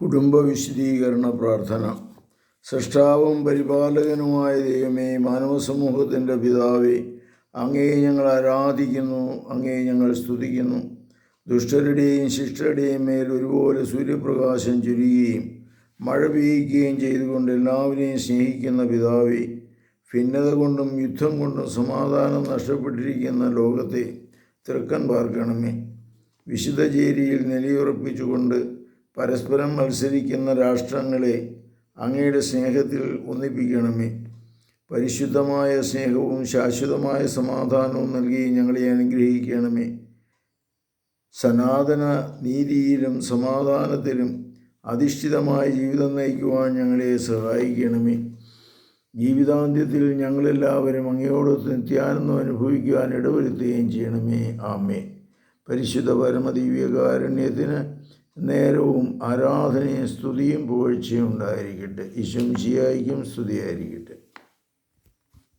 കുടുംബ വിശദീകരണ പ്രാർത്ഥന. സൃഷ്ടാവും പരിപാലകനുമായ ദൈവമേ മാനവ സമൂഹത്തിന്റെ പിതാവേ അങ്ങേ ഞങ്ങൾ ആരാധിക്കുന്നു അങ്ങേ ഞങ്ങൾ സ്തുതിക്കുന്നു. ദുഷ്ടരുടെയും ശിഷ്ടരുടെയും മേൽ ഒരുപോലെ സൂര്യപ്രകാശം ചുരുകയും മഴ പെയ്യുകയും ചെയ്തുകൊണ്ട് എല്ലാവരെയും സ്നേഹിക്കുന്ന പിതാവേ ഭിന്നത കൊണ്ടും യുദ്ധം കൊണ്ടും സമാധാനം നഷ്ടപ്പെട്ടിരിക്കുന്ന ലോകത്തെ തൃക്കൻ പാർക്കണമേ. വിശുദ്ധ നിലയുറപ്പിച്ചുകൊണ്ട് പരസ്പരം മത്സരിക്കുന്ന രാഷ്ട്രങ്ങളെ അങ്ങയുടെ സ്നേഹത്തിൽ ഒന്നിപ്പിക്കണമേ. പരിശുദ്ധമായ സ്നേഹവും ശാശ്വതമായ സമാധാനവും നൽകി ഞങ്ങളെ അനുഗ്രഹിക്കണമേ. സനാതന നീതിയിലും സമാധാനത്തിലും അധിഷ്ഠിതമായ ജീവിതം നയിക്കുവാൻ ഞങ്ങളെ സഹായിക്കണമേ. ജീവിതാന്ത്യത്തിൽ ഞങ്ങളെല്ലാവരും അങ്ങയോട് നിത്യാനന്ദം അനുഭവിക്കുവാൻ ഇടവരുത്തുകയും ചെയ്യണമേ. ആമേ പരിശുദ്ധ പരമദിവ്യകാരുണ്യത്തിന് നേരവും ആരാധനയും സ്തുതിയും പുകഴ്ചയും ഉണ്ടായിരിക്കട്ടെ. ഈശ്വംശിയായിരിക്കും സ്തുതിയായിരിക്കട്ടെ.